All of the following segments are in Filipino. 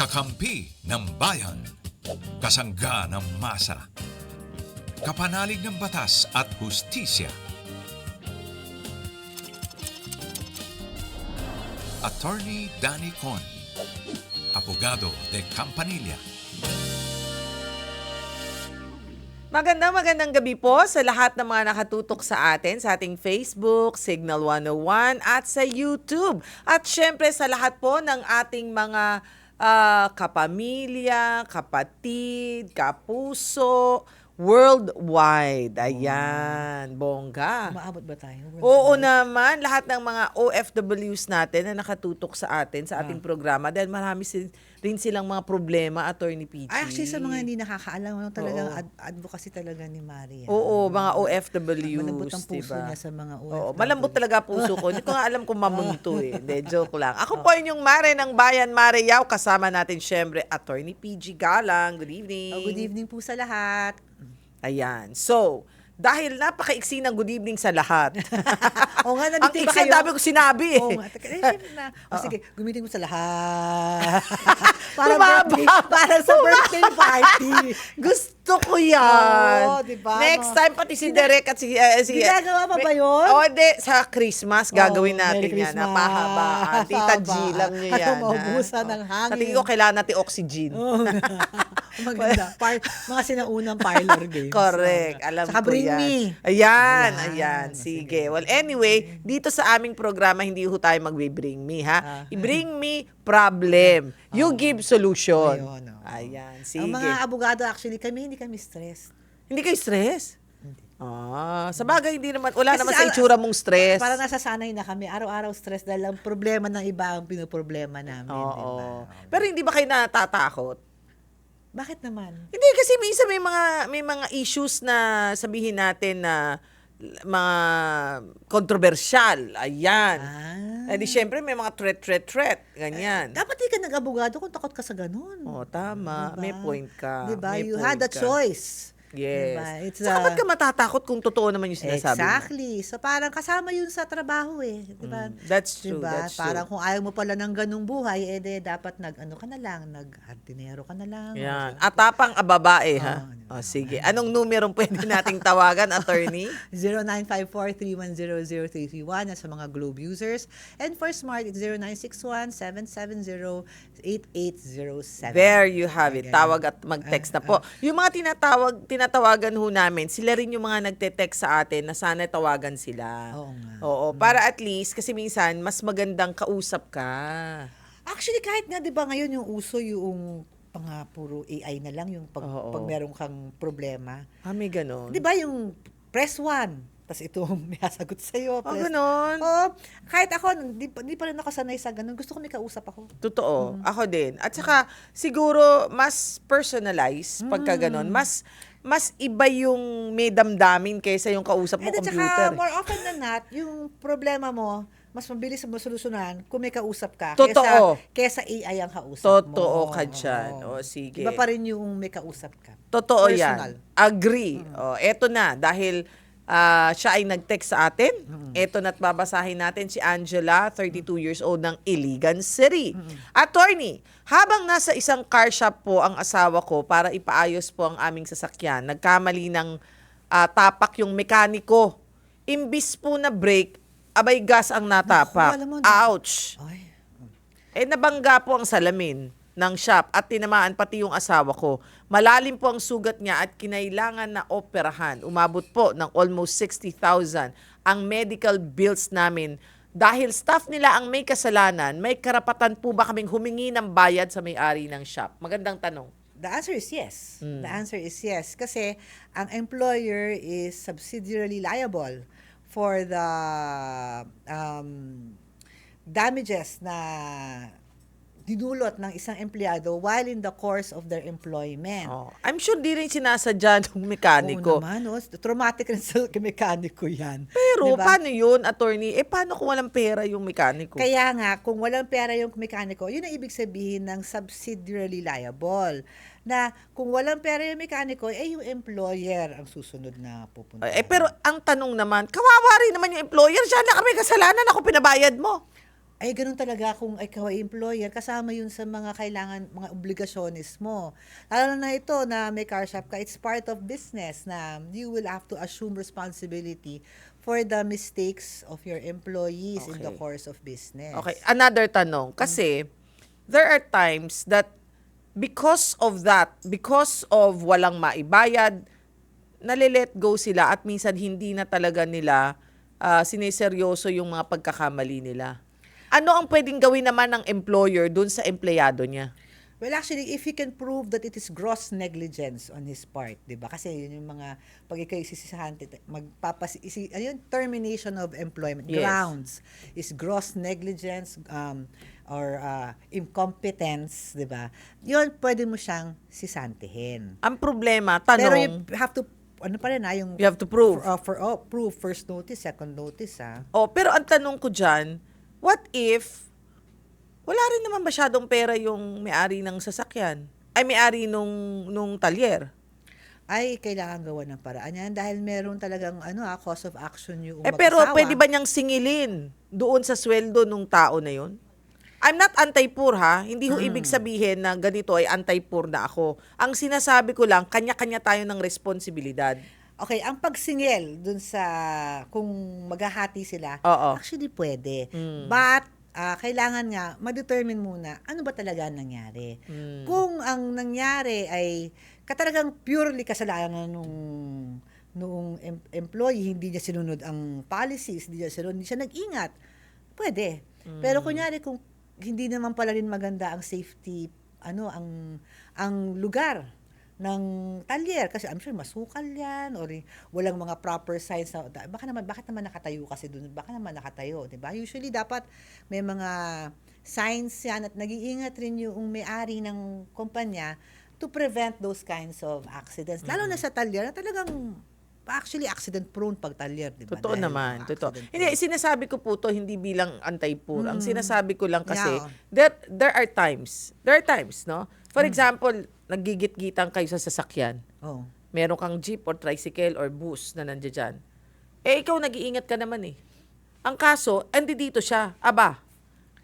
Kakampi ng bayan. Kasangga ng masa. Kapanalig ng batas at hustisya. Attorney Danny Con. Abogado de Campanilla. Magandang magandang gabi po sa lahat ng mga nakatutok sa atin sa ating Facebook, Signal 101 at sa YouTube. At syempre sa lahat po ng ating mga ah, kapamilya, kapatid, kapuso, worldwide. Ayan, bongga. Maabot ba tayo? Oo naman, lahat ng mga OFWs natin na nakatutok sa atin, sa ating programa, dahil marami si- rin silang mga problema, Attorney PG. Ay, actually, sa mga hindi nakakaalam, ano, talagang Oo. ad- advocacy talaga ni Maria. Oo, mga OFWs, Malambot ang puso diba? niya sa mga OFW. Oo, malambot talaga puso ko. Hindi ko nga alam kung mamunto eh. Hindi, joke lang. Ako po inyong Mare ng Bayan, Mare Yao. Kasama natin syempre, Attorney PG Galang. Good evening. Oh, good evening po sa lahat. Ayan. So, dahil napakaiksi ng good evening sa lahat. O nga, Ang nandito ba iksi, kayo? ang dami ko sinabi eh. Oo nga. Teka, eh, na. O sige, gumiting mo sa lahat. Bumaba. birthday, parang sa birthday party. Gusto ko yan. Oo, diba? Next Mga- time, pati si Derek at si... uh, si Ginagawa pa ba yun? Oo, di. Sa Christmas, gagawin natin Merry yan. Christmas. Napahabaan. Tita G, Haba. lang nyo yan. ha? maubusan ng hangin. Sa tingin ko, kailangan natin oxygen. Oo nga. Maganda. Par- mga sinaunang parlor games. Correct. Alam Saka ko bring yan. me. Ayan, Ayan. ayan. Sige. Well, anyway, dito sa aming programa, hindi ho tayo mag-bring me, ha? Ah. I-bring me problem. You give solution. Ayun, oo. Ayan, sige. Ang mga abogado, actually, kami, hindi kami stressed. Hindi kayo stress? Ah, sa bagay hindi naman wala Kasi naman sa sa- itsura mong stress. Parang nasasanay na kami. Araw-araw stress dahil ang problema ng iba ang pinoproblema namin. Oo. Diba? Pero hindi ba kayo natatakot? Bakit naman? Hindi kasi minsan may mga may mga issues na sabihin natin na mga kontrobersyal. Ayan. Ah. Eh di syempre may mga threat threat threat ganyan. Dapat di ka nag-abogado kung takot ka sa ganun. Oh, tama. Diba? May point ka. Diba? May You had a ka. choice. Yes. Diba? It's Saka ba't ka matatakot kung totoo naman yung sinasabi mo? Exactly. So parang kasama yun sa trabaho eh. Diba? Mm, that's true, Diba? that's true. Parang kung ayaw mo pala ng ganung buhay, eh de, dapat nag-ano ka na lang, nag-hardinero ka na lang. Yan. Atapang ababae, ha? Oo, Oh, sige. Anong numerong pwede nating tawagan, attorney? 0954-310-0331 na sa mga Globe users. And for Smart, it's 0961-770-8807. There you have it. Tawag at mag-text na po. Yung mga tinatawag, tinatawagan ho namin, sila rin yung mga nagte-text sa atin na sana tawagan sila. Oo nga. Oo, para at least, kasi minsan, mas magandang kausap ka. Actually, kahit nga, di ba, ngayon yung uso yung mga puro AI na lang, yung pag, Oo. pag meron kang problema. Ah, may ganon. Di ba yung press one, tapos ito may sasagot sa'yo. Oh, press- ganon. Oo. kahit ako, di, pa- di pa rin ako sanay sa ganun. Gusto ko may kausap ako. Totoo. Ako din. At saka, siguro, mas personalize pagka ganon. Mas, mas iba yung may damdamin kaysa yung kausap mo And computer. saka, more often than not, yung problema mo, mas mabilis mo solusyonan kung may kausap ka. Totoo. Kesa, kesa AI ang kausap mo. Totoo ka dyan. O, sige. Iba pa rin yung may kausap ka. Totoo Personal. yan. Agree. O, eto na. Dahil ah, siya ay nag-text sa atin. Eto na't babasahin natin si Angela, 32 years old ng Iligan City. Attorney, habang nasa isang car shop po ang asawa ko para ipaayos po ang aming sasakyan, nagkamali ng ah, tapak yung mekaniko. Imbis po na brake, abay gas ang natapak. Naku, Ouch! Ay. Eh nabangga po ang salamin ng shop at tinamaan pati yung asawa ko. Malalim po ang sugat niya at kinailangan na operahan. Umabot po ng almost 60,000 ang medical bills namin. Dahil staff nila ang may kasalanan, may karapatan po ba kaming humingi ng bayad sa may-ari ng shop? Magandang tanong. The answer is yes. Hmm. The answer is yes. Kasi ang employer is subsidiarily liable for the um, damages na dinulot ng isang empleyado while in the course of their employment. Oh, I'm sure di rin sinasadya ng mekaniko. Oo naman, oh. traumatic rin sa mekaniko yan. Pero Diba? paano yun, attorney? Eh paano kung walang pera yung mekaniko? Kaya nga, kung walang pera yung mekaniko, yun ang ibig sabihin ng subsidiarily liable. Na kung walang pera yung mekaniko, eh yung employer ang susunod na pupunta. Eh, pero ang tanong naman, kawawa rin naman yung employer. Siya na kami kasalanan ako pinabayad mo. Ay ganun talaga kung ikaw ay employer, kasama yun sa mga kailangan, mga obligasyones mo. Lalo na ito na may car shop ka, it's part of business na you will have to assume responsibility for the mistakes of your employees in the Okay. course of business. Okay, another tanong. Kasi, there are times that because of that, because of walang maibayad, nalilet go sila at minsan hindi na talaga nila ah, sineseryoso yung mga pagkakamali nila. Ano ang pwedeng gawin naman ng employer dun sa empleyado niya? Well, actually, if he can prove that it is gross negligence on his part, di ba? Kasi yun yung mga, pag ikaw isisisahan, magpapas, isi, ayun, termination of employment Yes. grounds is gross negligence um, or uh, incompetence, di ba? Yun, pwede mo siyang sisantihin. Ang problema, Pero tanong, you have to, ano pa rin ha, yung you have to prove. For, uh, for, oh, prove first notice, second notice ha. Oh, pero ang tanong ko dyan, what if wala rin naman masyadong pera yung may-ari ng sasakyan? Ay, may-ari nung, nung talyer. Ay, kailangan gawa ng paraan yan dahil meron talagang ano ha, cause of action yung Eh, pero pwede ba niyang singilin doon sa sweldo nung tao na yun? I'm not anti-poor ha. Hindi ho ibig sabihin na ganito ay anti-poor na ako. Ang sinasabi ko lang, kanya-kanya tayo ng responsibilidad. Okay, ang pagsingil dun sa kung maghahati sila, Oo. actually pwede. Mm. But ah, kailangan nga ma-determine muna ano ba talaga ang nangyari. Mm. Kung ang nangyari ay katalagang purely kasalanan nung nung em- employee, hindi niya sinunod ang policies, hindi niya sinunod, hindi siya nag-ingat, pwede. Mm. Pero kunyari kung hindi naman pala rin maganda ang safety, ano, ang ang lugar ng talyer. Kasi I'm sure masukal yan or walang mga proper signs na baka naman bakit naman nakatayo kasi doon baka naman nakatayo 'di ba? Usually dapat may mga signs yan at nag-iingat rin yung may-ari ng kumpanya to prevent those kinds of accidents. Lalo na sa talyer na talagang actually accident prone pag talyer 'di ba? Totoo Dahil naman, totoo. Hindi, sinasabi ko po to hindi bilang anti-poor. Ang sinasabi ko lang kasi, Yeah. there, there are times, there are times, no? For example, naggigit-gitan kayo sa sasakyan. oh Meron kang jeep or tricycle or bus na nandiyan dyan. Eh, ikaw nag-iingat ka naman eh. Ang kaso, andi dito siya. Aba,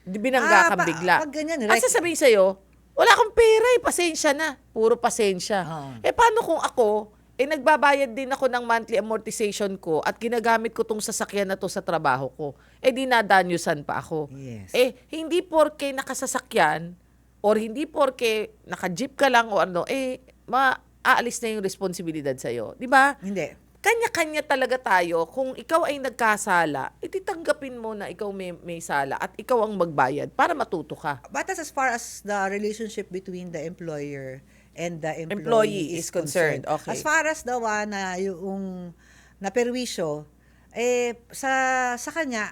binangga Ah, kang pa- bigla. pag ganyan, At rec- sasabihin sa'yo, wala kang pera eh, pasensya na. Puro pasensya. Oo. Eh, paano kung ako, eh nagbabayad din ako ng monthly amortization ko at ginagamit ko tong sasakyan na to sa trabaho ko. Eh di nadanyusan pa ako. Yes. Eh hindi porke nakasasakyan or hindi porke naka-jeep ka lang o ano, eh maaalis na yung responsibilidad sa'yo. Di ba? hindi Kanya-kanya talaga tayo. Kung ikaw ay nagkasala, ititanggapin mo na ikaw may, may sala at ikaw ang magbayad para matuto ka. But as, far as the relationship between the employer and the Employee employee, is concerned, okay. As far as the one na yung naperwisyo, eh, sa, sa kanya,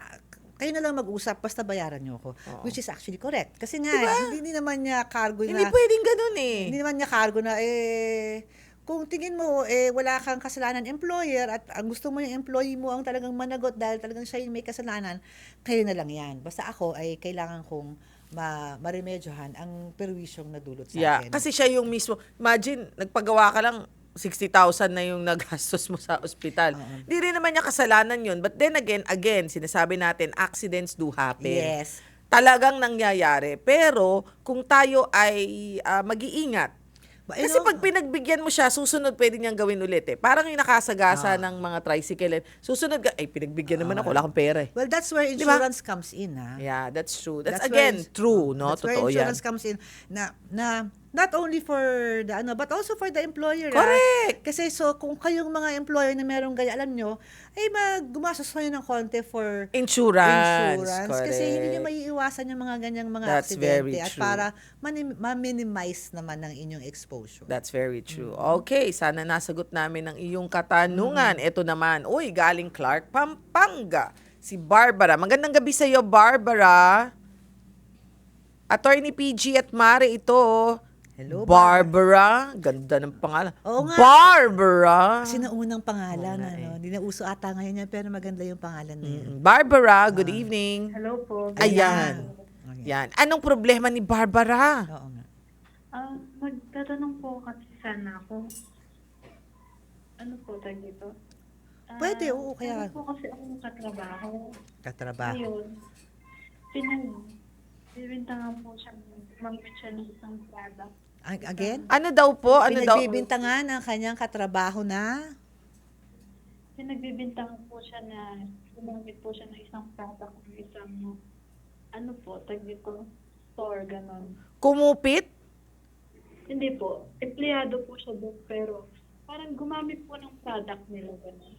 kayo na lang mag-usap, basta bayaran niyo ako. Which is actually correct. Kasi nga, hindi, hindi naman niya cargo Hindi na, pwedeng ganun eh. hindi naman niya cargo na, eh, kung tingin mo, eh, wala kang kasalanan employer at ang gusto mo yung employee mo ang talagang managot dahil talagang siya yung may kasalanan, kayo na lang yan. Basta ako ay kailangan kong ma maremedyohan ang perwisyong nadulot sa Yeah, akin. kasi siya yung mismo. Imagine, nagpagawa ka lang 60,000 na yung nagastos mo sa ospital. Hindi rin naman niya kasalanan yun. But then again, again, sinasabi natin, accidents do happen. Yes. Talagang nangyayari. Pero, kung tayo ay ah, mag-iingat, Ba- kasi ano- pag pinagbigyan mo siya, susunod pwede niyang gawin ulit eh. Parang yung nakasagasa ng mga tricycle. eh. Susunod ka, ay pinagbigyan naman ako, wala akong pera eh. Well, that's where Di insurance comes in, ha? Yeah, that's true. That's, where again, ins- true, no? That's where Totoo yan. insurance comes in na na not only for the ano but also for the employer. ah. Correct. Kasi so kung kayong mga employer na merong gaya alam nyo, ay mag gumastos kayo ng konti for Insurance. insurance kasi hindi nyo correct. maiiwasan yung mga ganyang mga That's very aksidente at true. para mani- ma-minimize naman ng inyong exposure. That's very true. Mm. Okay, sana nasagot namin ang iyong katanungan. Ito naman, uy, galing Clark, Pampanga. Si Barbara. Magandang gabi sa iyo, Barbara. Attorney PG at Mare ito. Hello, Barbara. Ganda ng pangalan. Oo nga. Barbara. Kasi naunang pangalan, Oo nga ano, hindi na uso ata ngayon yan, pero maganda yung pangalan na yun. Mm, Barbara, good evening. Hello po. Ayan. Okay. Yan. Anong problema ni Barbara? Oo nga. Ah, magtatanong po kasi sana ako. Ano po tayo dito? Ah, Pwede, oo, kaya- Ano po kasi akong katrabaho. Katrabaho. Ngayon, pinagbibintangan po siya, gumamit siya ng isang product. Ag- Again? Ano daw po? Ano daw? Pinagbibintangan ang kanyang katrabaho na Pinagbibintangan po siya na gumamit po siya ng isang product ng isang, ano po, tag dito, store, ganon. Kumupit? Hindi po, empleyado po siya doon, pero parang gumamit po ng product nila, ganon.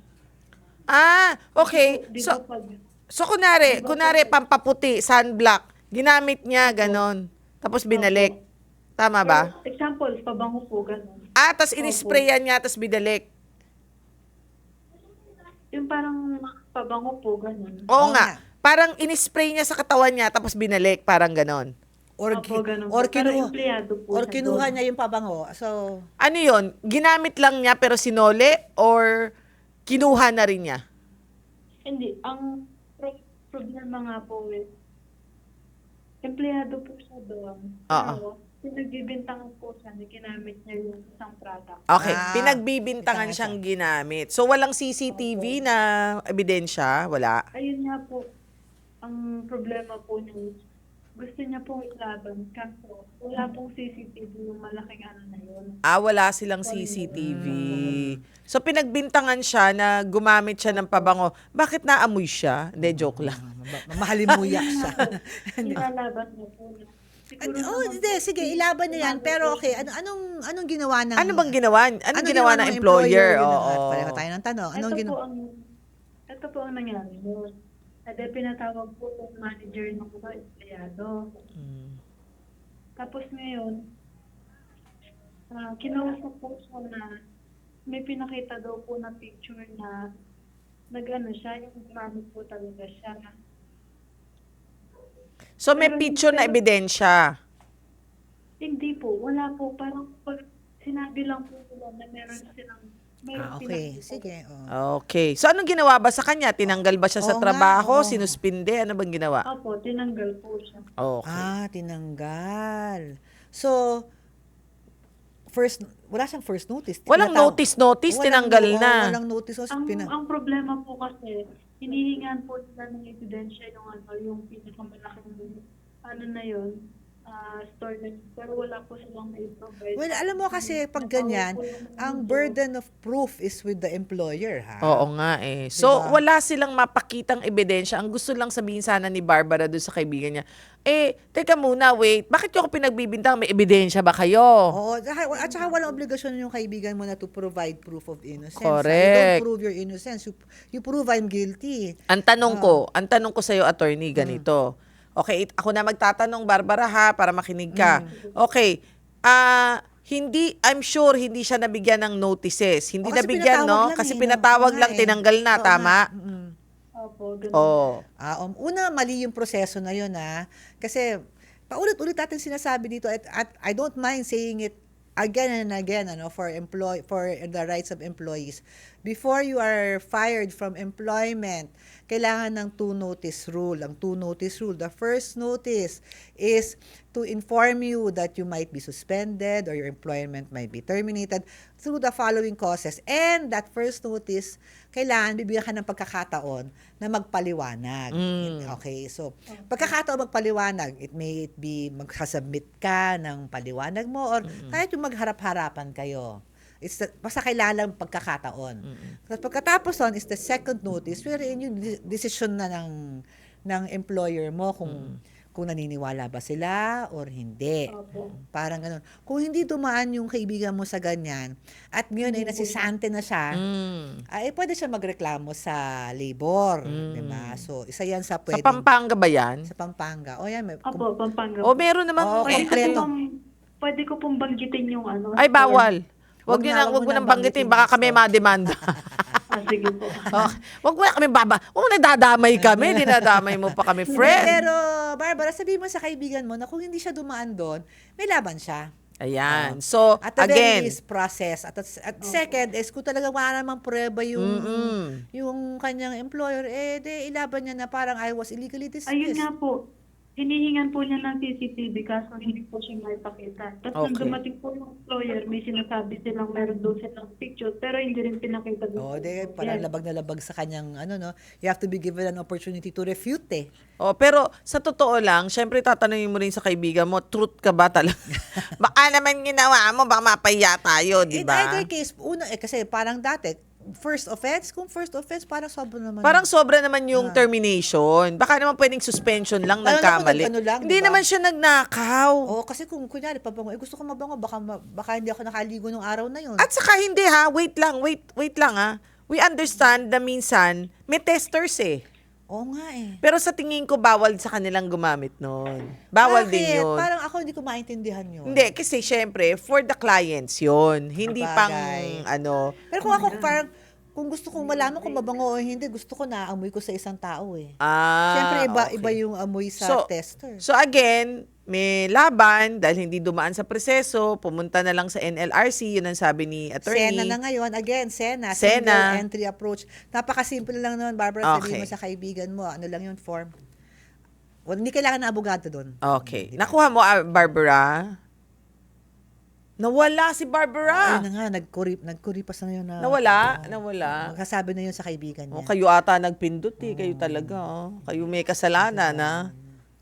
Ah, okay. Di So, ba pag, so kunari, kunari pampaputi, sunblock, ginamit niya ganon. Tapos binalik. Tama ba? Pero, example, pabango po, ganon. Ah, tas inisprayan niya, tas binalik. Yung parang pabango po, ganon. Oo Oo nga. nga. Parang inispray niya sa katawan niya, tapos binalik. Parang ganon. or Opo, ganun po. or Pero kinuha empleyado po or siya kinuha doon. niya yung pabango. So Ano yon? Ginamit lang niya pero sinole or kinuha na rin niya? Hindi, ang pro- problema nga po is, empleyado po siya doon. Oo. Pero, pinagbibintangan po siya na ginamit niya yung isang product. Okay, Ah, pinagbibintangan ito nga siyang ginamit. So walang CCTV na ebidensya, wala. Ayun nga po, ang problema po niya is, gusto niya pong ilaban, kaso wala pong CCTV yung malaking ano na yun. Ah, wala silang CCTV. So pinagbintangan siya na gumamit siya ng pabango. Bakit naamoy siya? Hindi, joke lang. ma- mahalimuyak siya. Nilalaban niya po niya. Siguro oh, hindi, po, sige, ilaban niya yan. Pero okay, ano, anong anong ginawa ng Ano bang ginawa? Anong Anong ginawa ng employer? Na Oo. nga, Pareho tayo ng tanong. Anong ito po ginawa? ang ito po ang nangyari. Ade pinatawag po yung manager ng mga empleyado. Mm. Tapos ngayon, uh, kinausap po siya na may pinakita daw po na picture na nag-ano siya, yung gumamit po talaga siya. So may Pero- picture na ebidensya. Hindi po, wala po. Parang pag sinabi lang po nila na meron silang meron Ah, okay, pinakita. sige. Oh. Okay. So anong ginawa ba sa kanya? Tinanggal ba siya sa Oo nga, trabaho? oo. Sinuspinde? Ano bang ginawa? Opo, tinanggal po siya. Okay. Ah, tinanggal. So, first, wala siyang first notice. Walang Tinataw- notice-notice, tinanggal oo, na. Walang notice. So, Ang, pina- ang problema po kasi, hinihingan po nila ng ebidensya yung ano, yung pinakamalaking ano na yun, ah, store na. Pero wala po silang may-provide. well, alam mo kasi pag ganyan, ang burden of proof is with the employer, ha? Oo nga eh. So, Diba? wala silang mapakitang ebidensya. Ang gusto lang sabihin sana ni Barbara doon sa kaibigan niya, eh, teka muna, wait, bakit yung ako pinagbibintang? May ebidensya ba kayo? Oo, at saka- at saka walang obligasyon yung kaibigan mo na to provide proof of innocence. ha? You Correct. don't prove your innocence. You, you prove I'm guilty. Ang tanong ko, ang tanong ko sa iyo attorney ganito. Okay, it- ako na magtatanong Barbara ha para makinig ka. Okay. Ah, hindi I'm sure hindi siya nabigyan ng notices. Hindi O, kasi nabigyan pinatawag no lang kasi eh, no? pinatawag Oo lang eh. tinanggal na Oo tama. nga. Mm. Ganun. Oh. Ah, um, una, mali yung proseso na yun, ha? Kasi, paulit-ulit natin sinasabi dito, at, at I don't mind saying it again and again, ano, for employ for the rights of employees. Before you are fired from employment, kailangan ng two-notice rule. Ang two-notice rule, the first notice is to inform you that you might be suspended or your employment might be terminated through the following causes. And that first notice, kailangan bibigyan ka ng pagkakataon na magpaliwanag. Mm. Okay, so pagkakataon magpaliwanag, it may it be magsasubmit ka ng paliwanag mo or kahit yung magharap-harapan kayo. It's the, basta kailangan lang pagkakataon. Tapos pagkatapos nun is the second notice wherein yung de- decision na ng ng employer mo kung kung naniniwala ba sila or hindi. Opo. Parang ganun. Kung hindi dumaan yung kaibigan mo sa ganyan, at ngayon ay nasisante na siya, Mm. ay pwede siya magreklamo sa labor. Mm. Di ba? So, isa yan sa Sa pwedeng... Pampanga ba yan? Sa Pampanga. O yan, may, Opo, Pampanga. O meron naman pwede, ko kompleto. pong, pwede ko pong banggitin yung ano. Ay bawal. Wag Wag niyo na, nang wag wag mo mo nang banggitin banggitin baka kami mademanda. Ah, sige po. oh, wag mo na kami baba. Wag mo na dadamay kami, dinadamay mo pa kami, friend. Pero, Barbara, sabihin mo sa kaibigan mo na kung hindi siya dumaan doon, may laban siya. Ayan. So, At the very again, least, process. At, at second is, kung talaga wala namang prueba yung, Mm-mm. yung kanyang employer, eh, de, ilaban niya na parang I was illegally dismissed. Ayun nga po. Hinihingan po niya ng CCTV kaso hindi po siya maipakita. Tapos nung Okay. dumating po yung employer, may sinasabi silang meron doon silang picture pero hindi rin pinakita Oh, doon. de, parang labag na labag sa kanyang ano no. You have to be given an opportunity to refute eh. Oh, pero sa totoo lang, syempre tatanungin mo rin sa kaibigan mo, truth ka ba talaga? baka naman ginawa mo, baka mapahiya tayo, di In ba? either case, una eh kasi parang dati first offense, kung first offense parang sobra naman. Parang sobra naman yung termination. Baka naman pwedeng suspension lang Lalo na kung nagkamali. nag-ano lang, Hindi di ba? naman siya nagnakaw. Oh, kasi kung kunyari pabango, eh gusto ko mabango, baka ma- baka hindi ako nakaligo nung araw na yun. At saka hindi ha, wait lang, wait, wait lang ha. We understand na minsan may testers eh. Oo nga eh. Pero sa tingin ko bawal sa kanilang gumamit noon. Bawal din Bakit? yun. Parang ako hindi ko maintindihan yun. Hindi, kasi syempre, for the clients yon Hindi pang, ano, Pero kung ako parang, kung gusto kong malaman kung mabango o hindi, gusto ko na amoy ko sa isang tao eh. ah, Siyempre, iba, okay. iba yung amoy sa So, tester. So again, may laban dahil hindi dumaan sa proseso, pumunta na lang sa NLRC, yun ang sabi ni attorney. Sena na ngayon. Again, Sena. Sena. Single entry approach. Napakasimple lang naman, Barbara. Okay. Sabihin mo sa kaibigan mo, ano lang yung form. Well, hindi kailangan na abogado doon. Okay. Nakuha mo, ah, Barbara? Nawala si Barbara. Ayun na nga, nagkuri, nagkuripas na yun na. Nawala? Oo. Nawala? Magkasabi na yun sa kaibigan O, niya. kayo ata nagpindot eh. Kayo talaga. Oh. Kayo may kasalanan na.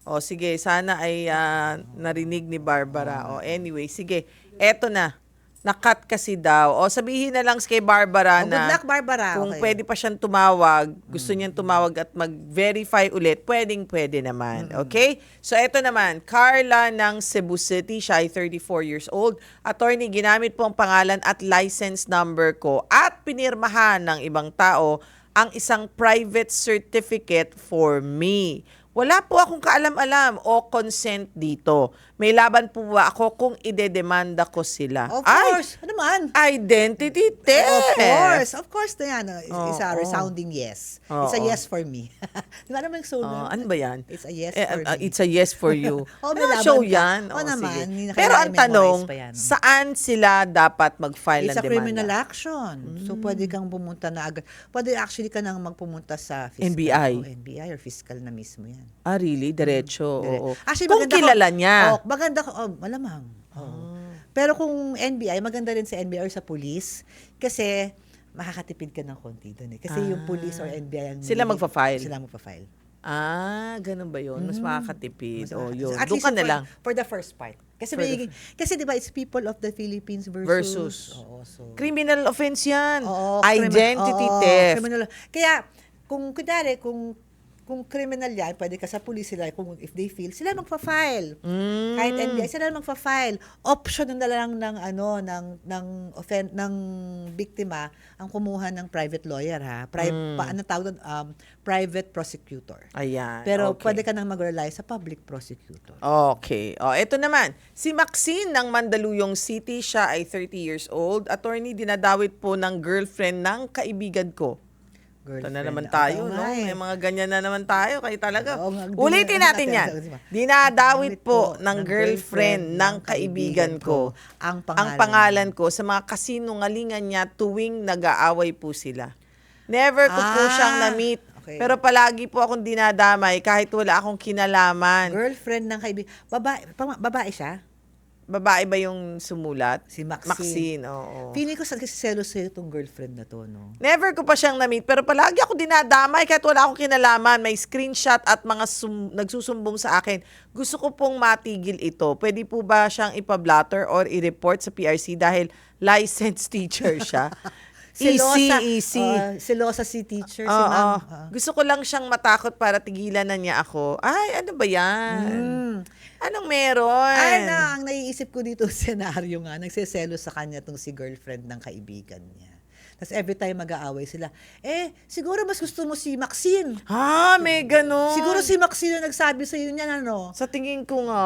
O sige, sana ay ah, narinig ni Barbara. O anyway, sige. Eto na. Nakat kasi daw. O sabihin na lang kay Barbara Oh, na good luck, Barbara. kung Okay. pwede pa siyang tumawag, gusto niyang tumawag at mag-verify ulit, pwedeng pwede naman. Okay? So eto naman, Carla ng Cebu City, siya ay 34 years old. Attorney, ginamit po ang pangalan at license number ko at pinirmahan ng ibang tao ang isang private certificate for me. Wala po akong kaalam-alam o consent dito. May laban po ba ako kung idedemanda ko sila? Of Ay, course. Ano man? identity theft! Of course. Of course na yan. It's, it's Oo. a resounding yes. It's a yes for me. Di ba naman so Oh, ano ba yan? It's a yes Eh, for uh, me. it's a yes for you. Oh, may Ano show ka. yan? Oo Oh, naman, sige. Pero ang tanong, yan. saan sila dapat mag-file It's ng a criminal demanda? action. Mm. So, pwede kang pumunta na agad. Pwede actually ka nang magpumunta sa fiscal. NBI. O, NBI or fiscal na mismo yan. Ah, really? Diretso? Dire- Oo. Actually, Kung maganda kilala ko- niya. Oh, maganda ko. Oh, malamang. Oo. Pero kung NBI, maganda rin sa NBI or sa police kasi makakatipid ka ng konti doon eh. Kasi yung police or NBI ang... Ah. Sila magfa-file? Sila magpa-file. Ah, ganun ba yun? Mas makakatipid. Mas oh, makaka- yun. At Doon least ka na for, lang. For the first part. Kasi For the may, kasi di ba it's people of the Philippines versus... Versus. Oo, so... Criminal offense yan. Oo, Identity crimin- oo, theft. criminal- Kaya, kung kunyari, kung kung criminal yan, pwede ka sa police sila, kung if they feel, sila magfa-file. Mm. Kahit NBI, sila magfa-file. Option na lang ng ano ng ng offend ng biktima ang kumuha ng private lawyer ha. Pri- Mm. pa, ano tawag doon? Um, private prosecutor. Ayan. Pero okay. pwede ka nang mag-rely sa public prosecutor. Okay. O, ito naman. Si Maxine ng Mandaluyong City, siya ay 30 years old. Attorney, dinadawit po ng girlfriend ng kaibigan ko. Ito na naman tayo, Oo no? nga eh. May mga ganyan na naman tayo. Kayo talaga. Oo nga, Ulitin natin yan. Dinadawit po ng girlfriend ng kaibigan ko ang ang pangalan. pangalan ko sa mga kasinungalingan niya tuwing nag-aaway po sila. Never ko po Ah, siyang na-meet. okay. Pero palagi po akong dinadamay kahit wala akong kinalaman. Girlfriend ng kaibigan. Babae, pama- babae siya? Babae ba yung sumulat? Si Maxine. Maxine, oo. Feeling ko sa selos sa'yo itong girlfriend na to, no? Never ko pa siyang na-meet, pero palagi ako dinadamay kahit wala akong kinalaman. May screenshot at mga sum- nagsusumbong sa akin. Gusto ko pong matigil ito. Pwede po ba siyang ipablatter or i-report sa PRC dahil licensed teacher siya? Easy, easy. uh, selosa si teacher, si Oo. ma'am. Ah. Gusto ko lang siyang matakot para tigilan na niya ako. Ay, ano ba yan? Mm. Anong meron? Ay na, ang naiisip ko dito senaryo nga, nagseselo sa kanya tong si girlfriend ng kaibigan niya. Tapos every time mag-aaway sila, eh, siguro mas gusto mo si Maxine. Ha, may ganun. Siguro si Maxine ang nagsabi sa iyo niyan, ano? Sa tingin ko nga,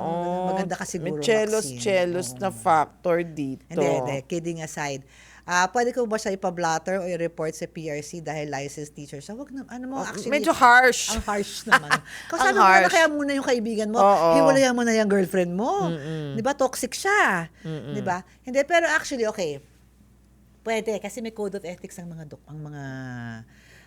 oh, maganda ka siguro, May chelos, Maxine. chelos na factor dito. Hindi, hindi. Kidding aside. Ah, pwede ko ba siya ipablatter o i-report sa PRC dahil licensed teacher siya? Wag na, ano mo, Oh, actually. medyo harsh. Ang harsh naman. Kasi sabi mo na kaya muna yung kaibigan mo, Oo. hiwalayan mo na yung girlfriend mo. Di ba? Toxic siya. Di ba? Hindi, pero actually, okay. Pwede, kasi may code of ethics ang mga dok, ang mga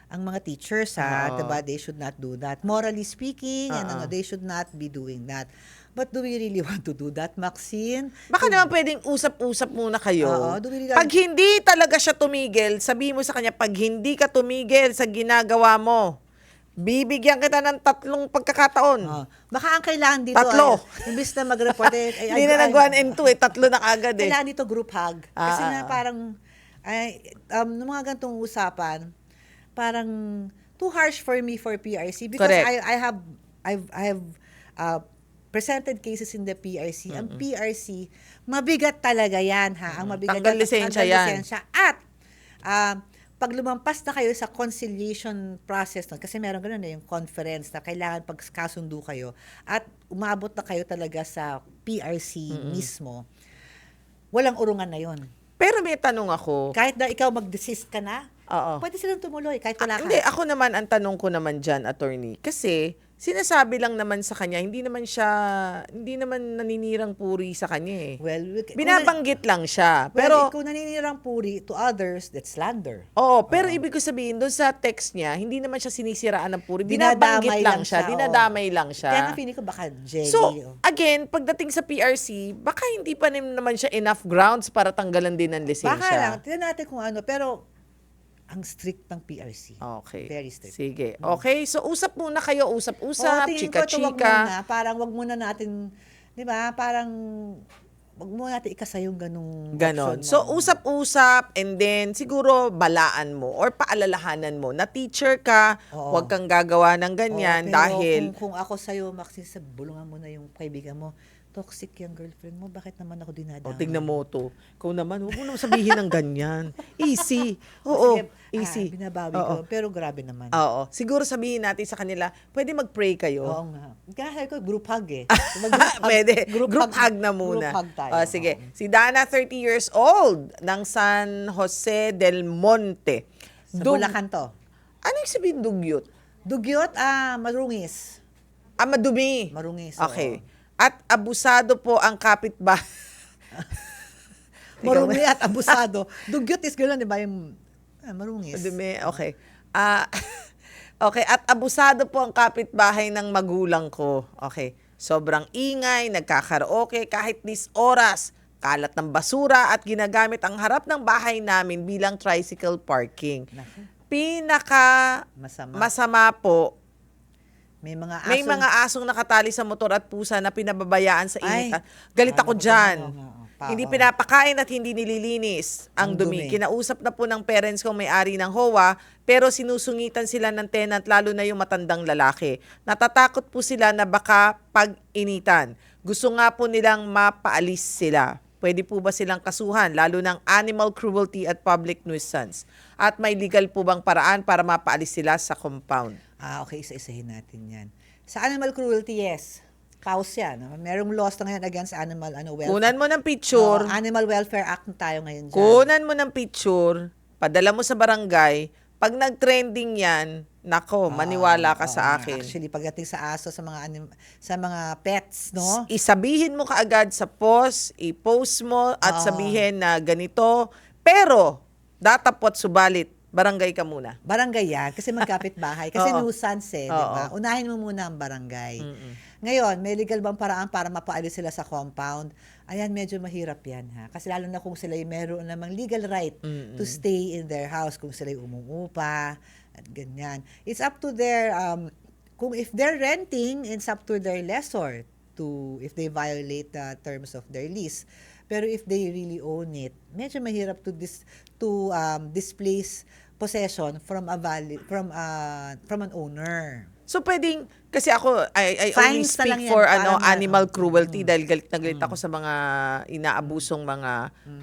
ang mga teachers ha, Oo. 'di ba? They should not do that. Morally speaking, and ano, they should not be doing that. But do we really want to do that, Maxine? Baka naman pwedeng usap-usap muna kayo. Oo, do we really- pag hindi talaga siya tumigil, sabihin mo sa kanya, pag hindi ka tumigil sa ginagawa mo, bibigyan kita ng tatlong pagkakataon. Oh, baka ang kailangan dito Tatlo. ay, imbis na mag-report eh, ay, Hindi na nag 1 and 2 eh, tatlo na agad eh. Kailangan dito group hug. Kasi ah, nga ah. parang, ay, um, ng mga gantong usapan, parang too harsh for me for PRC because Correct. I, I have, I've, I have uh, presented cases in the PRC. Ang PRC, mabigat talaga yan ha. Ang mabigat Tanggal lisensya yan. lisensya. At, uh, pag lumampas na kayo sa conciliation process, no, kasi meron ganun na yung conference na kailangan pagkasundo kayo at umabot na kayo talaga sa PRC mismo, walang urungan na yon. Pero may tanong ako. Kahit na ikaw mag-desist ka na, Oo. pwede silang tumuloy kahit wala Ah, ka. hindi, ako naman, ang tanong ko naman dyan, attorney. Kasi, sinasabi lang naman sa kanya, hindi naman siya, hindi naman naninirang puri sa kanya eh. well, we- Binabanggit lang siya. well, Pero, kung naninirang puri to others, that's slander. Oo, pero ibig ko sabihin, doon sa text niya, hindi naman siya sinisiraan ng puri. Binabanggit Dinadamay lang lang siya. siya, Dinadamay lang siya. Kaya nga feeling ko baka jelly. So, oh. again, pagdating sa PRC, baka hindi pa naman siya enough grounds para tanggalan din ng lisensya. baka lang, tignan natin kung ano, pero ang strict ng PRC. Okay. Very strict. Sige. Okay, so usap muna kayo, usap-usap, Oo, tingin ko ito, wag chika-chika. muna. Parang wag muna natin, di ba, parang wag muna natin ikasa yung ganung Ganon. option So, usap-usap and then siguro balaan mo or paalalahanan mo na teacher ka, Oo. huwag kang gagawa ng ganyan Oo, pero dahil Kung, kung ako sa'yo, Maxine, sa bulungan mo na yung kaibigan mo, toxic yung girlfriend mo, bakit naman ako dinadama? O, tingnan mo to. Ikaw naman, huwag mo naman sabihin ng ganyan. Easy. Oo, Sige, easy. Ah, binabawi Oo. ko, pero grabe naman. Oo. Siguro sabihin natin sa kanila, pwede mag-pray kayo. Oo nga. Kaya ko, group hug eh. Mag-group hug- Pwede. Group, hug, na muna. Group hug tayo. O, sige. Si Dana, 30 years old, ng San Jose del Monte. Sa Dug- Bulacan to. Ano yung sabihin dugyot? Dugyot, ah, marungis. Ah, madumi. Marungis, Okay. At abusado po ang kapitbahay. Marumi at abusado. Dugyot is gano'n, di ba? Yung ah, marungis. Madumi, okay. Ah, okay, at abusado po ang kapitbahay ng magulang ko. Okay. Sobrang ingay, nagkakaraoke kahit dis oras. Kalat ng basura at ginagamit ang harap ng bahay namin bilang tricycle parking. Naku, Pinaka masama. masama po, May mga aso. may mga asong nakatali sa motor at pusa na pinababayaan sa init. Ay. Galit ako oo. Pa- Hindi pinapakain at hindi nililinis ang, Ang dumi. dumi. Kinausap na po ng parents kong may-ari ng HOA, pero sinusungitan sila ng tenant, lalo na yung matandang lalaki. Natatakot po sila na baka pag-initan. Gusto nga po nilang mapaalis sila. Pwede po ba silang kasuhan, lalo ng animal cruelty at public nuisance? At may legal po bang paraan para mapaalis sila sa compound? Ah, okay, isa-isahin natin yan. Sa animal cruelty, yes. Pause yan. no? Merong laws na ngayon against animal ano, welfare. Kunan mo ng picture. Oo, Animal Welfare Act na tayo ngayon dyan. Kunan mo ng picture, padala mo sa barangay, pag nag-trending yan, nako, maniwala ka sa akin. Actually, pagdating sa aso, sa mga anim, sa mga pets, no? Isabihin mo kaagad sa post, i-post mo at Oo. sabihin na ganito, pero datapot subalit, barangay ka muna. Barangay yan, kasi magkapit bahay. Kasi Oo. nuisance eh, di ba? Unahin mo muna ang barangay. Ngayon, may legal bang paraan para mapaalis sila sa compound? Ayan, medyo mahirap yan ha. Kasi lalo na kung sila meron namang legal right to stay in their house, kung sila umuupa, at ganyan. It's up to their, um, kung if they're renting, it's up to their lessor to, if they violate the terms of their lease. Pero if they really own it, medyo mahirap to dis, to um, displace possession from a valid from a from an owner. So pwedeng kasi ako I, I only Fines na lang speak yan, for ano ma- animal Mm. cruelty dahil galit na galit ako sa mga inaabusong mga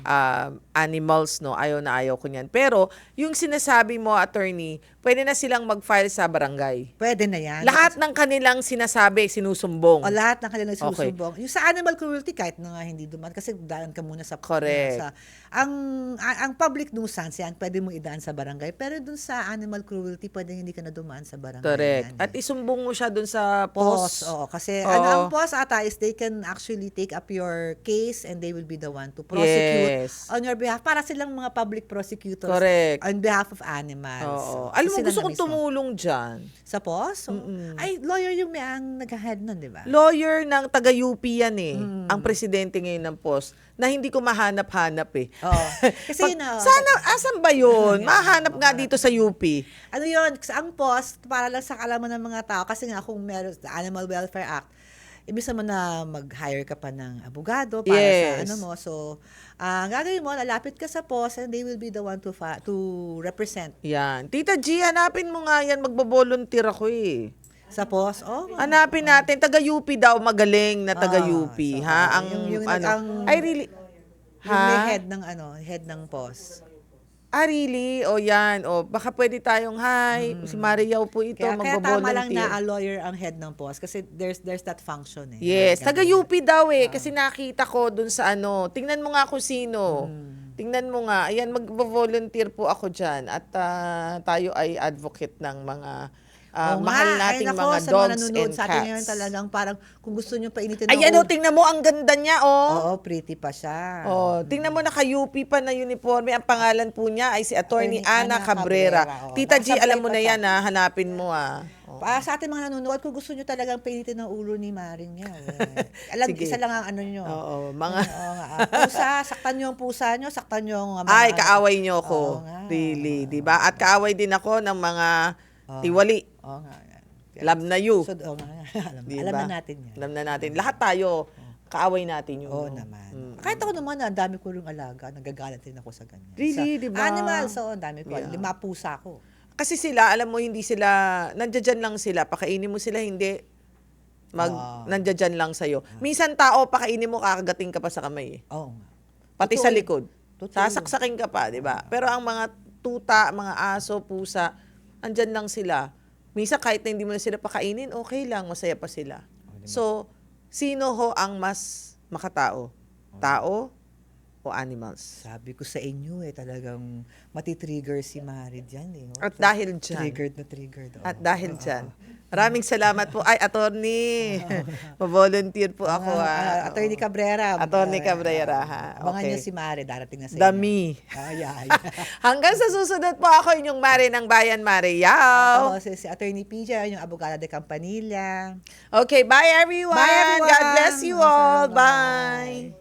ah, animals no ayaw na ayaw ko niyan. Pero yung sinasabi mo attorney, pwede na silang mag-file sa barangay. Pwede na yan. Lahat ng kanilang sinasabi sinusumbong. o lahat ng kanilang Okay. susumbong. Yung sa animal cruelty kahit na nga hindi duman kasi daan ka muna sa Correct. sa ang a- ang public nuisance yan pwede mo idaan sa barangay pero dun sa animal cruelty pwede hindi ka na dumaan sa barangay. Correct. yan, At at isumbong mo siya dun sa Pos, post. oo. Kasi Oo. ano ang pos ata is they can actually take up your case and they will be the one to prosecute Yes. on your behalf. Para silang mga public prosecutors Correct. on behalf of animals. Oo. So, Alam mo, gusto kong tumulong dyan. Sa pos? So, ay, lawyer yung may ang nag-head nun, di ba? Lawyer ng taga-UP yan eh. Mm. Ang presidente ngayon ng post na hindi ko mahanap-hanap eh. Oo. Kasi Pag- yun na- sana, asan ba yun? Mahanap nga dito sa UP. Ano yun, ang post, para lang sa kalaman ng mga tao, kasi nga kung meron the Animal Welfare Act, ibig naman na mag-hire ka pa ng abogado para Yes. sa ano mo. So, ah, ang gagawin mo, lalapit ka sa post and they will be the one to fa- to represent Yan. Tita G, hanapin mo nga yan. Magbo-volunteer ako eh. sa post. Oh, Hanapin natin. Taga-UP daw, magaling na taga-UP. Ah, so, ha? Ang, yung- yung ano, ang- ay, really? yung may Ha? head ng ano, head ng post. Ah, really? O yan. O, baka pwede tayong, hi, si Mariaw po ito, Kaya, kaya tama lang magbo-volunteer. na a lawyer ang head ng post kasi there's there's that function eh. Yes, Na taga gagawin. UP daw eh kasi nakita ko dun sa ano. Tingnan mo nga kung sino. Hmm. Tingnan mo nga. Ayan magvo-volunteer po ako diyan at ah, tayo ay advocate ng mga ah, Oo mahal nating Ay, nako, mga sa dogs nanonood and sa atin ngayon cats. talagang parang kung gusto nyo painitin ng Ayan oh, tingnan mo ang ganda niya oh. Oo, pretty pa siya. Oh, tingnan mo naka-UP pa na uniforme. Ang pangalan po niya ay si Attorney Attorney Ana Ana Cabrera. Cabrera, oh. Tita G, alam mo na yan ha. Hanapin mo ah. Oh. Pa, sa ating mga nanonood, kung gusto nyo talagang painitin ng ulo ni Maring niya. eh. Alam, Sige. isa lang ang ano nyo. Oo, mga... Oo nga. ah, pusa, saktan nyo ang pusa nyo, saktan nyo ang mga... Ay, kaaway niyo ako. Oo nga. Really, 'di ba? At kaaway din ako ng mga tiwali. Oo nga. yan. Love na you. So, oo nga. alam, Di alam na natin yan. Alam na natin. Lahat tayo, kaaway natin yun. Oo naman. Kahit ako naman, ang dami ko yung alaga, nagagalit din ako sa ganyan. Really, di ba? Animals, oo, ang dami ko. Yeah. Lima pusa ko. Kasi sila, alam mo, hindi sila, nandiyan lang sila. Pakainin mo sila, hindi mag, Ah. nandiyan lang sa'yo. Minsan tao, pakainin mo, kakagating ka pa sa kamay. eh. Oo nga. Pati Totoo sa likod. Totoo Sasaksakin ka pa, di ba? Pero ang mga tuta, mga aso, pusa, andyan lang sila. Minsan kahit na hindi mo na sila pakainin, okay lang, masaya pa sila. So, sino ho ang mas makatao? Tao o animals? Sabi ko sa inyo eh, talagang matitrigger si Mari dyan eh. At dahil dyan, Triggered na triggered. oo. at dahil dyan, maraming salamat po. Ay, attorney, ma-volunteer po ako. Ah, ha. ah, Attorney Cabrera. Attorney Ah, Cabrera, ha? Abangan Okay. niyo si Mari, darating na sa Dami. inyo. Ay. Hanggang sa susunod po ako inyong Mare ng Bayan, Mare Yao. Ako si, si Attorney PJ, yung abogada de Campanilla. Okay, bye everyone. Bye, everyone. God bless you all. Bye. Bye.